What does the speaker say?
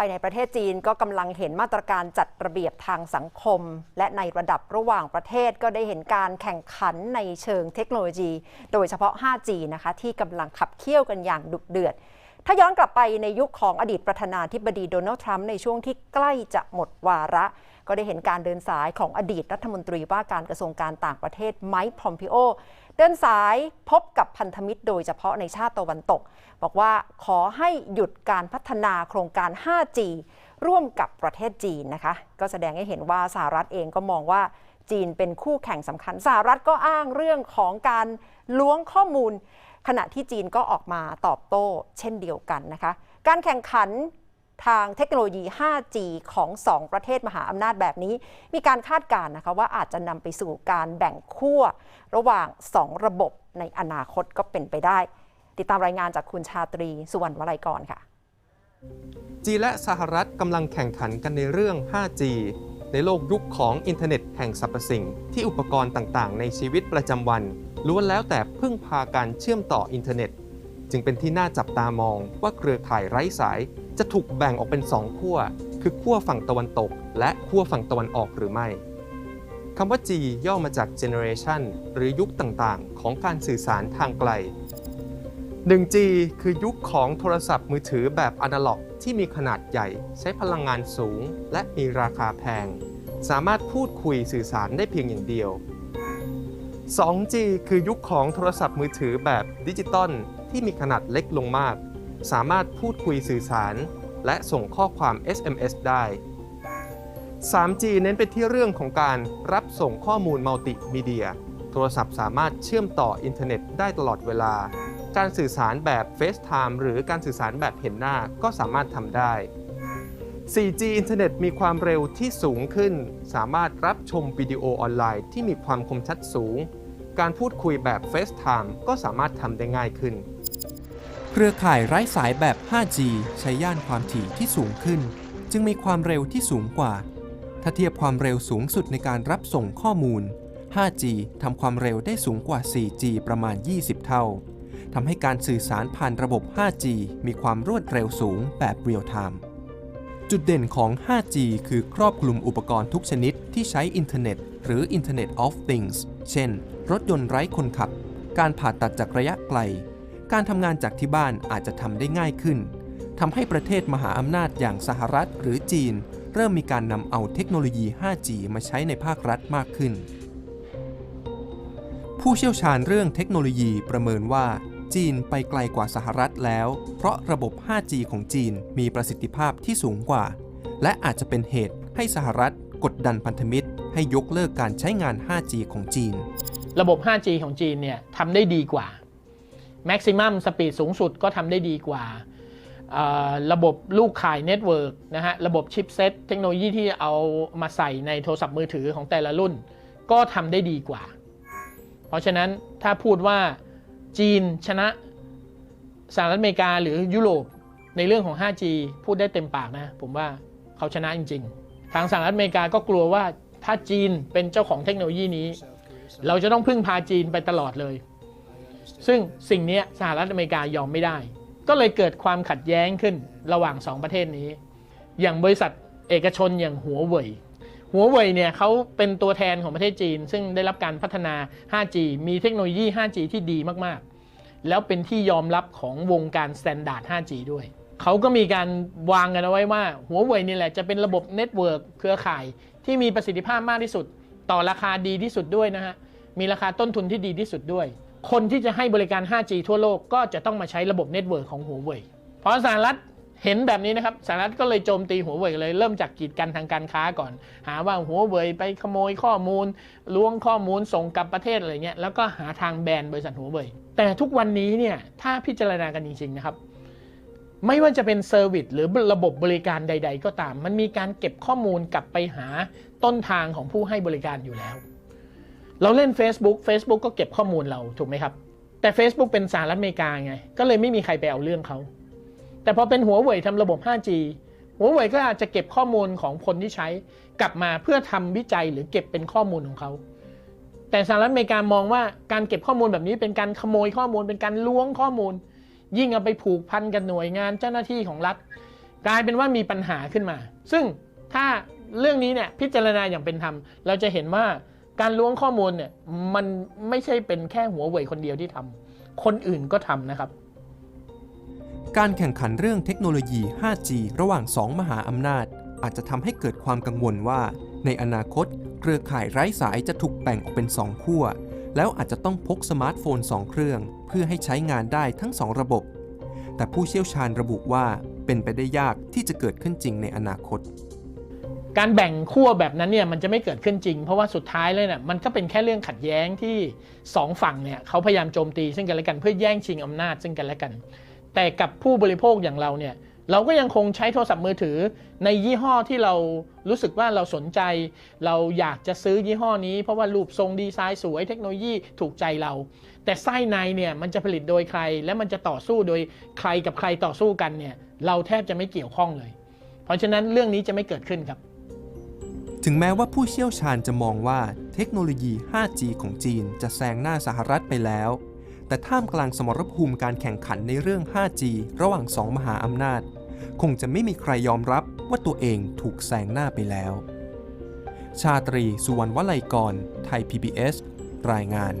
ายในประเทศจีนก็กำลังเห็นมาตรการจัดระเบียบทางสังคม และในระดับระหว่างประเทศก็ได้เห็นการแข่งขันในเชิงเทคโนโลยี โดยเฉพาะ 5G นะคะที่กำลังขับเคี่ยวกันอย่างดุเดือด ถ้าย้อนกลับไปในยุคของอดีตประธานาธิบดีโดนัลด์ทรัมป์ในช่วงที่ใกล้จะหมดวาระ ก็ได้เห็นการเดินสายของอดีตรัฐมนตรีว่าการกระทรวงการต่างประเทศไมค์พอมพิโอ เดินสายพบกับพันธมิตรโดยเฉพาะในชาติตะวันตก บอกว่าขอให้หยุดการพัฒนาโครงการ 5G ร่วมกับประเทศจีนนะคะ ก็แสดงให้เห็นว่าสหรัฐเองก็มองว่าจีนเป็นคู่แข่งสำคัญสหรัฐก็อ้างเรื่องของการล้วงข้อมูล ขณะที่จีนก็ออกมาตอบโต้เช่นเดียวกันนะคะ การแข่งขัน ทางเทคโนโลยี 5G ของ 2 ประเทศมหาอำนาจแบบนี้ มีการคาดการณ์นะคะว่าอาจจะนำไปสู่การแบ่งขั้วระหว่าง 2 ระบบในอนาคตก็เป็นไปได้ ติดตามรายงานจากคุณชาตรี สุวรรณวลัยกรค่ะ จีนและสหรัฐกำลังแข่งขันกันในเรื่อง 5G ในโลกยุคของอินเทอร์เน็ตแห่งสรรพสิ่ง ที่อุปกรณ์ต่างๆ ในชีวิตประจำวันล้วนแล้วแต่พึ่งพาการเชื่อมต่ออินเทอร์เน็ต จึงเป็นที่น่าจับตามองว่าเครือข่ายไร้สายจะถูกแบ่งออกเป็นสองขั้ว คือขั้วฝั่งตะวันตก และขั้วฝั่งตะวันออกหรือไม่คำว่า G ย่อมาจาก generation หรือยุคต่างๆ ของการสื่อสารทางไกล 1G คือยุคของโทรศัพท์มือถือแบบอนาล็อก ที่มีขนาดใหญ่ ใช้พลังงานสูง และมีราคาแพง สามารถพูดคุยสื่อสารได้เพียงอย่างเดียว 2G คือยุคของโทรศัพท์มือถือแบบดิจิตอล ที่มีขนาดเล็กลงมาก สามารถพูดคุยสื่อสาร และส่งข้อความ SMS ได้ 3G เน้นไปที่เรื่องของการรับส่งข้อมูลมัลติมีเดีย โทรศัพท์สามารถเชื่อมต่ออินเทอร์เน็ตได้ตลอดเวลา การสื่อสารแบบ FaceTime หรือการสื่อสารแบบเห็นหน้าก็สามารถทำได้ 4G อินเทอร์เน็ตมีความเร็วที่สูงขึ้น สามารถรับชมวิดีโอออนไลน์ที่มีความคมชัดสูง การพูดคุยแบบ FaceTime ก็สามารถทำได้ง่ายขึ้น เครือข่ายไร้สายแบบ 5G ใช้ย่านความถี่ที่สูงขึ้น จึงมีความเร็วที่สูงกว่า ถ้าเทียบความเร็วสูงสุดในการรับส่งข้อมูล 5G ทำความเร็วได้สูงกว่า 4G ประมาณ 20 เท่า ทำให้การสื่อสารผ่านระบบ 5G มีความรวดเร็วสูงแบบเรียลไทม์ จุดเด่นของ 5G คือครอบคลุมอุปกรณ์ทุกชนิดที่ใช้อินเทอร์เน็ต หรือ Internet of Things เช่น รถยนต์ไร้คนขับ การผ่าตัดจากระยะไกล การทำงานจากที่บ้านอาจจะทำได้ง่ายขึ้นทำให้ประเทศมหาอำนาจอย่างสหรัฐหรือจีน เริ่มมีการนำเอาเทคโนโลยี 5G มาใช้ในภาครัฐมากขึ้น ผู้เชี่ยวชาญเรื่องเทคโนโลยีประเมินว่า จีนไปไกลกว่าสหรัฐแล้ว เพราะระบบ 5G ของจีนมีประสิทธิภาพที่สูงกว่า และอาจจะเป็นเหตุให้สหรัฐกดดันพันธมิตร ให้ยกเลิกการใช้งาน 5G ของจีน ระบบ 5G ของจีนเนี่ยทำได้ดีกว่า Maximum Speed สูงสุดก็ทำได้ดีกว่า ระบบลูกข่ายเน็ตเวิร์กนะฮะ ระบบชิปเซตเทคโนโลยีที่เอามาใส่ในโทรศัพท์มือถือของแต่ละรุ่น ก็ทำได้ดีกว่า เพราะฉะนั้นถ้าพูดว่าจีนชนะสหรัฐอเมริกาหรือยุโรปในเรื่องของ 5G พูดได้เต็มปากนะ ผมว่าเขาชนะจริง ๆ ทางสหรัฐอเมริกาก็กลัวว่าถ้าจีนเป็นเจ้าของเทคโนโลยีนี้ เราจะต้องพึ่งพาจีนไปตลอดเลย ซึ่งสิ่งนี้สหรัฐอเมริกายอมไม่ได้ ก็เลยเกิดความขัดแย้งขึ้นระหว่าง 2 ประเทศนี้ อย่างบริษัทเอกชนอย่างหัวเว่ยหัวเว่ยเนี่ยเขาเป็นตัวแทนของประเทศจีน ซึ่งได้รับการพัฒนา 5G มีเทคโนโลยี 5G ที่ดีมากๆ แล้วเป็นที่ยอมรับของวงการสแตนดาร์ด 5G ด้วย เขาก็มีการวางกันเอาไว้ว่าหัวเว่ยนี่แหละจะเป็นระบบเน็ตเวิร์กเครือข่ายที่มีประสิทธิภาพมากที่สุด ต่อราคาดีที่สุดด้วยนะฮะ มีราคาต้นทุนที่ดีที่สุดด้วย คนที่จะให้บริการ 5G ทั่วโลกก็จะต้องมาใช้ระบบเน็ตเวิร์กของหัวเว่ยเพราะสหรัฐเห็นแบบนี้นะครับสหรัฐก็เลยโจมตีหัวเว่ยเลยเริ่มจากกีดกันทางการค้าก่อน หาว่าหัวเว่ยไปขโมยข้อมูลล้วงข้อมูลส่งกลับประเทศอะไรเงี้ยแล้วก็หาทางแบนบริษัทหัวเว่ยแต่ทุกวันนี้เนี่ยถ้าพิจารณากันจริงๆนะครับ ไม่ว่าจะเป็นเซอร์วิสหรือระบบบริการใด ๆ ก็ตาม มันมีการเก็บข้อมูลกลับไปหาต้นทางของผู้ให้บริการอยู่แล้ว เราเล่น Facebook Facebook ก็เก็บข้อมูลเราถูกไหมครับ แต่ Facebook เป็นสหรัฐอเมริกาไง ก็เลยไม่มีใครไปเอาเรื่องเขา แต่พอเป็นหัวเว่ยทำระบบ 5G หัวเว่ยก็อาจจะเก็บข้อมูลของคนที่ใช้กลับมาเพื่อทำวิจัยหรือเก็บเป็นข้อมูลของเขาแต่สหรัฐอเมริกามองว่าการเก็บข้อมูลแบบนี้เป็นการขโมยข้อมูลเป็นการล้วงข้อมูล ยิ่งเอาไปผูกพันกับหน่วยงานเจ้าหน้าที่ของรัฐ กลายเป็นว่ามีปัญหาขึ้นมา ซึ่งถ้าเรื่องนี้เนี่ยพิจารณาอย่างเป็นธรรม เราจะเห็นว่า การล้วงข้อมูลเนี่ยมันไม่ใช่เป็นแค่หัวเว่ยคนเดียวที่ทำคนอื่นก็ทำนะครับ การแข่งขันเรื่องเทคโนโลยี 5G ระหว่าง 2 มหาอำนาจ อาจจะทำให้เกิดความกังวลว่า ในอนาคต เครือข่ายไร้สายจะถูกแบ่งออกเป็น 2 ขั้ว แล้วอาจจะต้องพกสมาร์ทโฟน 2 เครื่อง เพื่อให้ใช้งานได้ทั้ง 2 ระบบ แต่ผู้เชี่ยวชาญระบุว่าเป็นไปได้ยากที่จะเกิดขึ้นจริงในอนาคต การแบ่งขั้วแบบนั้นเนี่ยมันจะไม่เกิดขึ้นจริง เพราะว่าสุดท้ายเลยเนี่ยมันก็เป็นแค่เรื่องขัดแย้งที่สองฝั่งเนี่ยเขาพยายามโจมตีซึ่งกันและกันเพื่อแย่งชิงอำนาจซึ่งกันและกัน แต่กับผู้บริโภคอย่างเราเนี่ยเราก็ยังคงใช้โทรศัพท์มือถือในยี่ห้อที่เรารู้สึกว่าเราสนใจ เราอยากจะซื้อยี่ห้อนี้เพราะว่ารูปทรงดีไซน์สวยเทคโนโลยีถูกใจเรา แต่ไส้ในเนี่ยมันจะผลิตโดยใคร และมันจะต่อสู้โดยใครกับใครต่อสู้กันเนี่ยเราแทบจะไม่เกี่ยวข้องเลย เพราะฉะนั้นเรื่องนี้จะไม่เกิดขึ้นครับ ถึงแม้ว่าผู้เชี่ยวชาญจะมองว่าเทคโนโลยี 5G ของจีนจะแซงหน้าสหรัฐไปแล้ว แต่ท่ามกลางสมรภูมิการแข่งขันในเรื่อง 5G ระหว่างสองมหาอำนาจ คงจะไม่มีใครยอมรับว่าตัวเองถูกแซงหน้าไปแล้ว ชาตรี สุวรรณวลัยกร ไทย PBS รายงาน